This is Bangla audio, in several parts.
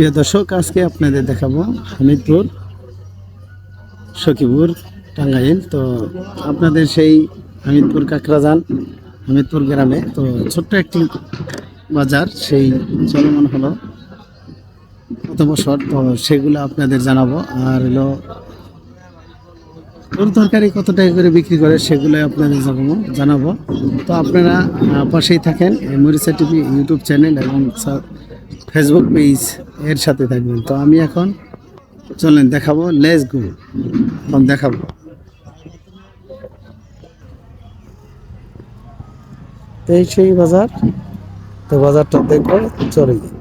প্রিয় দর্শক, আজকে আপনাদের দেখাবো হামিদপুর, সখীপুর, টাঙ্গাইল। তো আপনাদের সেই হামিদপুর কাকরাজান হামিদপুর গ্রামে, তো ছোট্ট একটি বাজার, সেই চলমান হলো কত বছর। তো সেগুলো আপনাদের জানাব। আর হলো তোর তরকারি কত টাকা করে বিক্রি করে সেগুলো আপনাদের জানাব জানাব। তো আপনারা পাশেই থাকেন মরিসা টিভি ইউটিউব চ্যানেল এবং ফেসবুক পেজ এর সাথে থাকবেন। তো আমি এখন চলেন দেখাবো। লেস গো এখন দেখাবো। এই সেই বাজার। তো বাজারটা দেখব চলে যাই।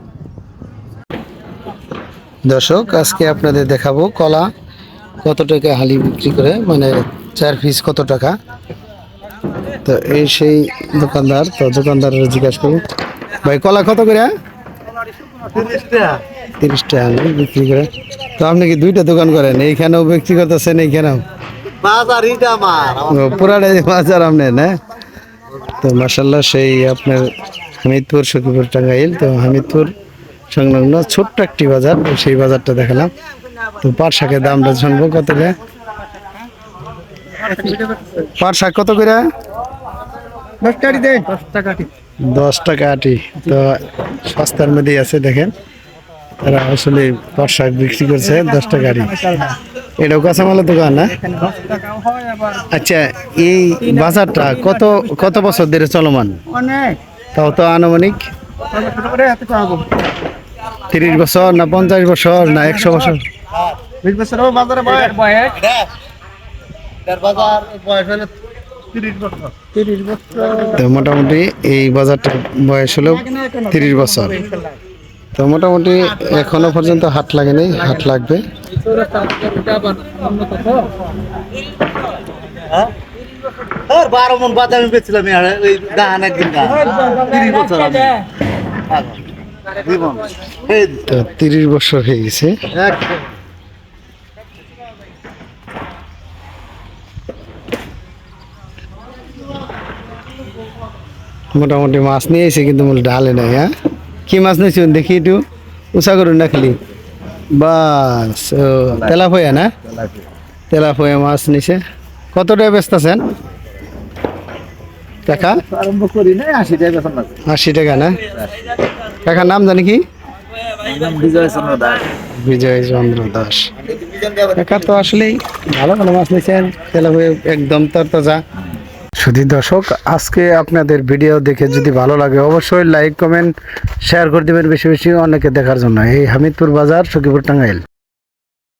দর্শক আজকে আপনাদের দেখাবো কলা কত টাকা হালি বিক্রি করে মানে চার পিস কত টাকা। তো এই সেই দোকানদার তো দোকানদার জিজ্ঞাসা করুন ভাই কলা কত করে? তিরিশ টাকা বিক্রি করে। তো আপনি কি দুইটা দোকান করেন? এইখানেও বিক্রি করতেছেন এইখানেও? পুরাটাই বাজার আপনার না? তো মাসাল্লাহ সেই আপনার হামিদপুর সখীপুর টাঙ্গাইল তো হামিদপুর সংলগ্ন ছোট্ট একটি বাজার সেই বাজারটা দেখালাম। তো পাট শাকের দামটা শুনব কত করে? পাট শাক কত করে? দশ টাকা আটি। তো সস্তার মধ্যেই আছে দেখেন। তারা আসলে শাক বিক্রি করছে দশ টাকা আটি। এটাও কাঁচামালের দোকান না? আচ্ছা এই বাজারটা কত কত বছর ধরে চলমান? অনেক। তাও তো আনুমানিক তিরিশ বছর না পঞ্চাশ বছর না একশো বছর? বিশ বছর বাজারে বয়স। বয়স। বাজার বয়স হলে তো মোটামুটি এই বাজারটা বয়স হলো তিরিশ বছর। তো মোটামুটি এখনও পর্যন্ত হাট লাগেনি হাট লাগবে। আর বারো মন বাদ আমি বেচছিলাম গান একদিন গান তিরিশ বছর আমি। তো তিরিশ বছর হয়ে গেছে। মোটামুটি মাছ নিয়ে এসে কিন্তু মূল ঢালে নাই হ্যাঁ? কি মাছ নিয়েছি? দেখি একটু। উষা করুন না খালি? বাস তেলাফয়া না? তেলাফয়া মাছ নিছে। কত টাকা ব্যস্ত আছেন? কাকা আরম্ভ করি নাই আশি টাকা আশি টাকা না? কাকার নাম জানি কি? বিজয় চন্দ্র দাস। বিজয় চন্দ্র দাস। কাকা তো আসলেই ভালো ভালো মাছ নিয়েছেন তেলাফয়া একদম তরতাজা। শুধু দর্শক, আজকে আপনাদের ভিডিও দেখে যদি ভালো লাগে, অবশ্যই লাইক কমেন্ট শেয়ার করে দেবেন বেশি বেশি অনেকে দেখার জন্য। এই হামিদপুর বাজার, সখীপুর টাঙ্গাইল।